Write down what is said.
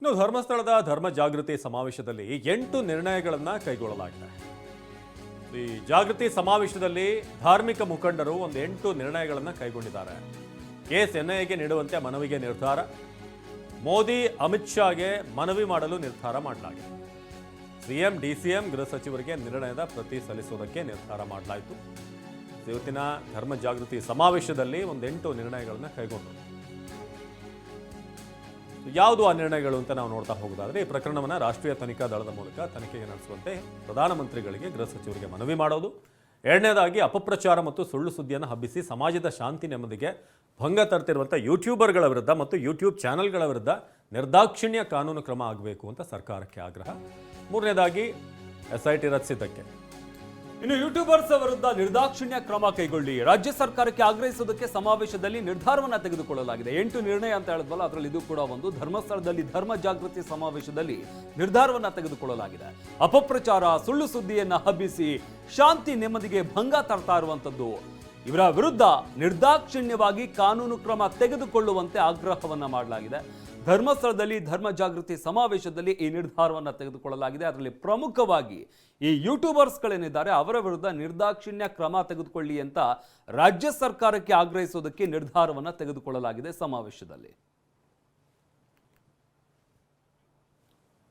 ಇನ್ನು ಧರ್ಮಸ್ಥಳದ ಧರ್ಮ ಜಾಗೃತಿ ಸಮಾವೇಶದಲ್ಲಿ ಎಂಟು ನಿರ್ಣಯಗಳನ್ನು ಕೈಗೊಳ್ಳಲಾಗಿದೆ. ಈ ಜಾಗೃತಿ ಸಮಾವೇಶದಲ್ಲಿ ಧಾರ್ಮಿಕ ಮುಖಂಡರು ಒಂದು ಎಂಟು ನಿರ್ಣಯಗಳನ್ನು ಕೈಗೊಂಡಿದ್ದಾರೆ. ಕೇಸ್ ಎನ್ಐಎಗೆ ನೀಡುವಂತೆ ಮನವಿಗೆ ನಿರ್ಧಾರ. ಮೋದಿ, ಅಮಿತ್ ಶಾಗೆ ಮನವಿ ಮಾಡಲು ನಿರ್ಧಾರ ಮಾಡಲಾಗಿದೆ. ಸಿಎಂ, ಡಿಸಿಎಂ, ಗೃಹ ಸಚಿವರಿಗೆ ನಿರ್ಣಯದ ಪ್ರತಿ ಸಲ್ಲಿಸುವುದಕ್ಕೆ ನಿರ್ಧಾರ ಮಾಡಲಾಯಿತು. ಇವತ್ತಿನ ಧರ್ಮ ಜಾಗೃತಿ ಸಮಾವೇಶದಲ್ಲಿ ಒಂದು ಎಂಟು ನಿರ್ಣಯಗಳನ್ನು ಕೈಗೊಂಡರು ಯಾವುದು ಆ ನಿರ್ಣಯಗಳು ಅಂತ ನಾವು ನೋಡ್ತಾ ಹೋಗೋದಾದ್ರೆ, ಈ ಪ್ರಕರಣವನ್ನು ರಾಷ್ಟ್ರೀಯ ತನಿಖಾ ದಳದ ಮೂಲಕ ತನಿಖೆಗೆ ನಡೆಸುವಂತೆ ಪ್ರಧಾನಮಂತ್ರಿಗಳಿಗೆ ಗೃಹ ಸಚಿವರಿಗೆ ಮನವಿ ಮಾಡೋದು. ಎರಡನೇದಾಗಿ ಅಪಪ್ರಚಾರ ಮತ್ತು ಸುಳ್ಳು ಸುದ್ದಿಯನ್ನು ಹಬ್ಬಿಸಿ ಸಮಾಜದ ಶಾಂತಿ ನೆಮ್ಮದಿಗೆ ಭಂಗ ತರ್ತಿರುವಂಥ ಯೂಟ್ಯೂಬರ್ಗಳ ವಿರುದ್ಧ ಮತ್ತು ಯೂಟ್ಯೂಬ್ ಚಾನೆಲ್ಗಳ ವಿರುದ್ಧ ನಿರ್ದಾಕ್ಷಿಣ್ಯ ಕಾನೂನು ಕ್ರಮ ಆಗಬೇಕು ಅಂತ ಸರ್ಕಾರಕ್ಕೆ ಆಗ್ರಹ. ಮೂರನೇದಾಗಿ ಎಸ್ ಐ ಟಿ ರಚಿಸಿದ್ದಕ್ಕೆ. ಇನ್ನು ಯೂಟ್ಯೂಬರ್ಸ್ ವಿರುದ್ಧ ನಿರ್ದಾಕ್ಷಿಣ್ಯ ಕ್ರಮ ಕೈಗೊಳ್ಳಿ. ರಾಜ್ಯ ಸರ್ಕಾರಕ್ಕೆ ಆಗ್ರಹಿಸುವುದಕ್ಕೆ ಸಮಾವೇಶದಲ್ಲಿ ನಿರ್ಧಾರವನ್ನ ತೆಗೆದುಕೊಳ್ಳಲಾಗಿದೆ. ಎಂಟು ನಿರ್ಣಯ ಅಂತ ಹೇಳಿದ್ವಲ್ಲ, ಅದರಲ್ಲಿ ಇದು ಕೂಡ ಒಂದು. ಧರ್ಮಸ್ಥಳದಲ್ಲಿ ಧರ್ಮ ಜಾಗೃತಿ ಸಮಾವೇಶದಲ್ಲಿ ನಿರ್ಧಾರವನ್ನ ತೆಗೆದುಕೊಳ್ಳಲಾಗಿದೆ. ಅಪಪ್ರಚಾರ, ಸುಳ್ಳು ಸುದ್ದಿಯನ್ನ ಹಬ್ಬಿಸಿ, ಶಾಂತಿ ನೆಮ್ಮದಿಗೆ ಭಂಗ ತರ್ತಾ ಇರುವಂತದ್ದು ಇವರ ವಿರುದ್ಧ ನಿರ್ದಾಕ್ಷಿಣ್ಯವಾಗಿ ಕಾನೂನು ಕ್ರಮ ತೆಗೆದುಕೊಳ್ಳುವಂತೆ ಆಗ್ರಹವನ್ನು ಮಾಡಲಾಗಿದೆ. ಧರ್ಮಸ್ಥಳದಲ್ಲಿ ಧರ್ಮ ಜಾಗೃತಿ ಸಮಾವೇಶದಲ್ಲಿ ಈ ನಿರ್ಧಾರವನ್ನು ತೆಗೆದುಕೊಳ್ಳಲಾಗಿದೆ. ಅದರಲ್ಲಿ ಪ್ರಮುಖವಾಗಿ ಈ ಯೂಟ್ಯೂಬರ್ಸ್ಗಳೇನಿದ್ದಾರೆ, ಅವರ ವಿರುದ್ಧ ನಿರ್ದಾಕ್ಷಿಣ್ಯ ಕ್ರಮ ತೆಗೆದುಕೊಳ್ಳಿ ಅಂತ ರಾಜ್ಯ ಸರ್ಕಾರಕ್ಕೆ ಆಗ್ರಹಿಸೋದಕ್ಕೆ ನಿರ್ಧಾರವನ್ನು ತೆಗೆದುಕೊಳ್ಳಲಾಗಿದೆ ಸಮಾವೇಶದಲ್ಲಿ.